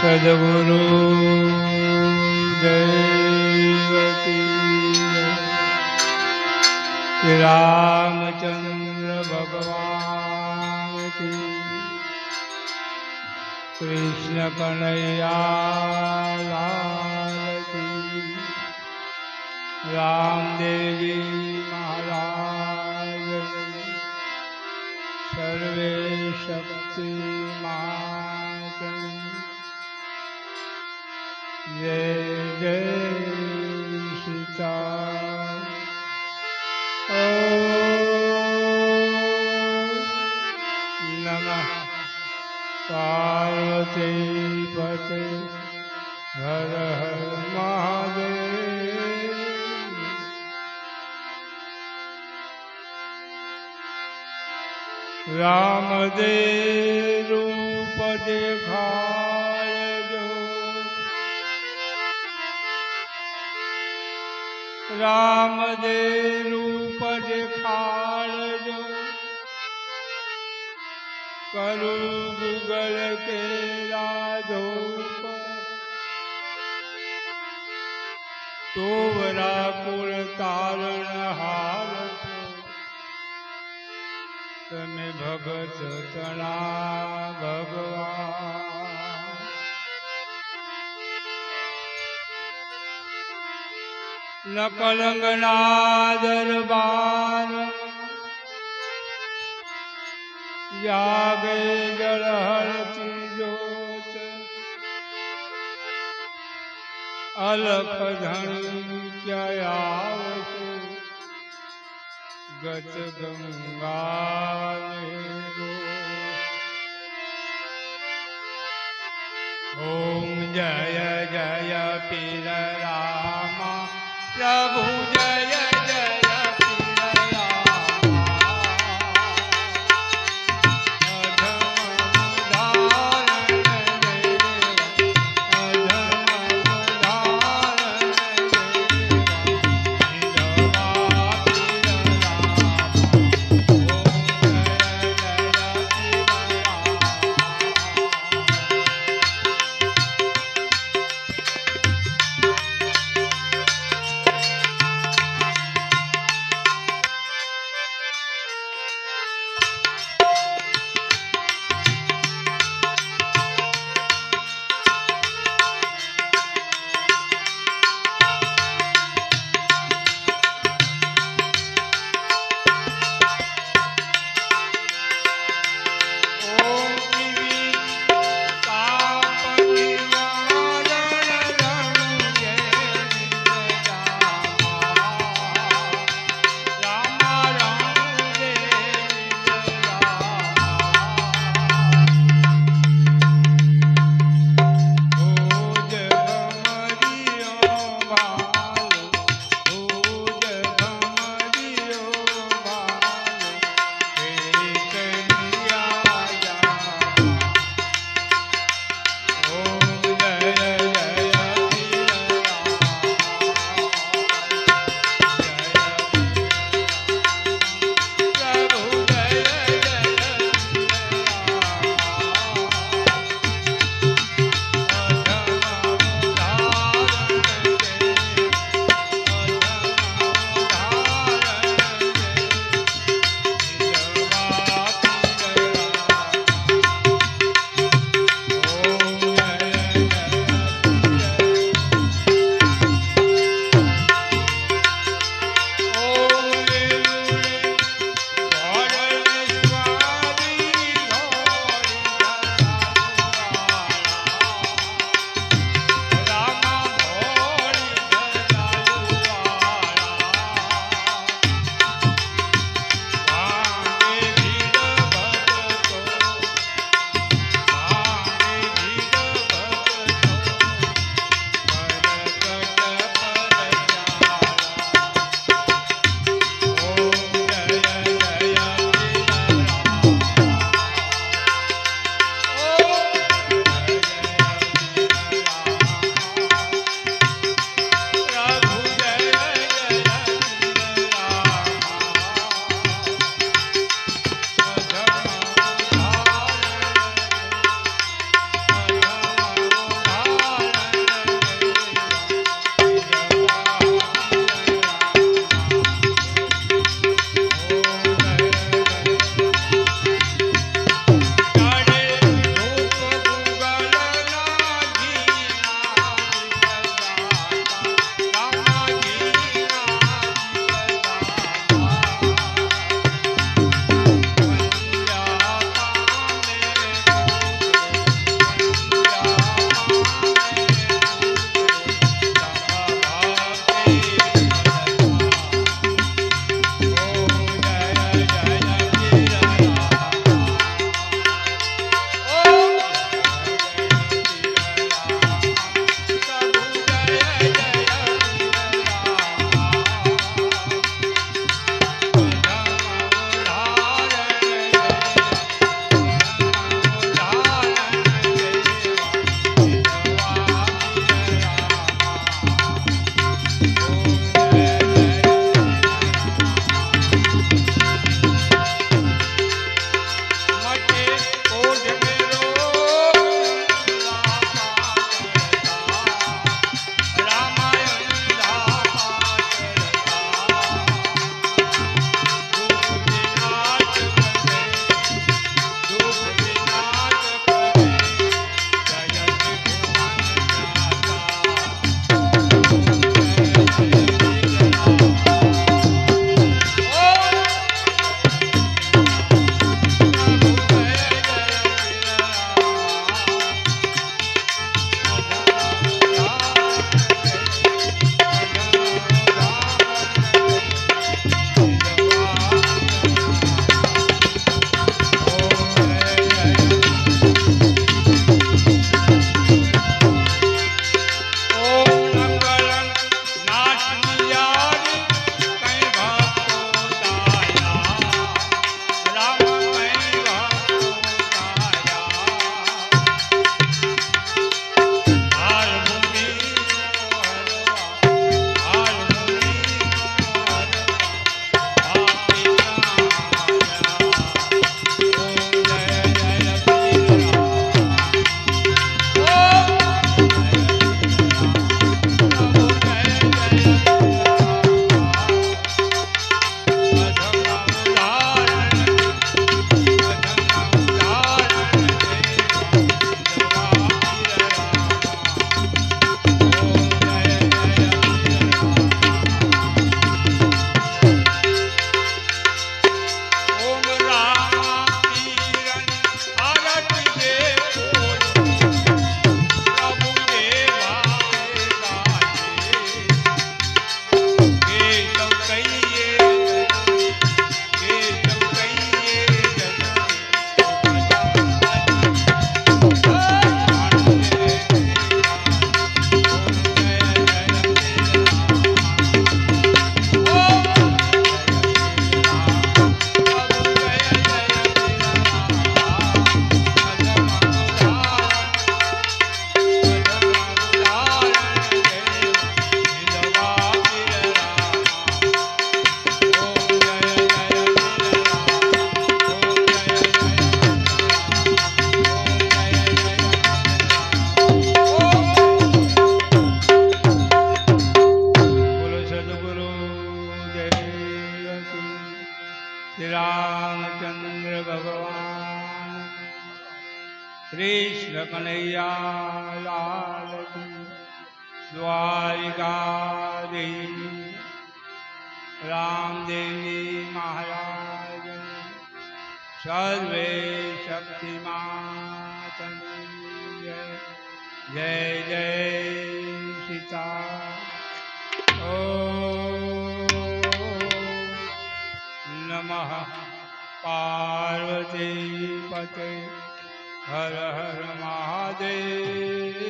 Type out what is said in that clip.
સદગુરુ દેવકી જય. રામચંદ્ર ભગવાન કૃષ્ણ કનૈયા રામદેવી મહારાજ સર્વે શક્તિ જય જય સીતા નમઃ પાર્વતી પતે હર હર મહાદેવ રામદે રૂપ દેખાડજો રામદે રૂપ દેખાડજો કરું ગુગલ કે રાધોપ તોવરા કુળ તારણ હાર તમે ભગત તણા ભગવાન. નકલંગના દરબાર જાગે જળહળતી જોત અલખ ધણી ક્યાં આવશે ગત ગંગા ઓમ જય જય પીર રામા પ્રભુ જય કનૈયા લાલ કી દ્વારિકાધીશ રામદેવજી મહારાજ સર્વે શક્તિમાતની જય જય સીતા ઓ નમઃ પાર્વતી પતે હર હર મહાદેવ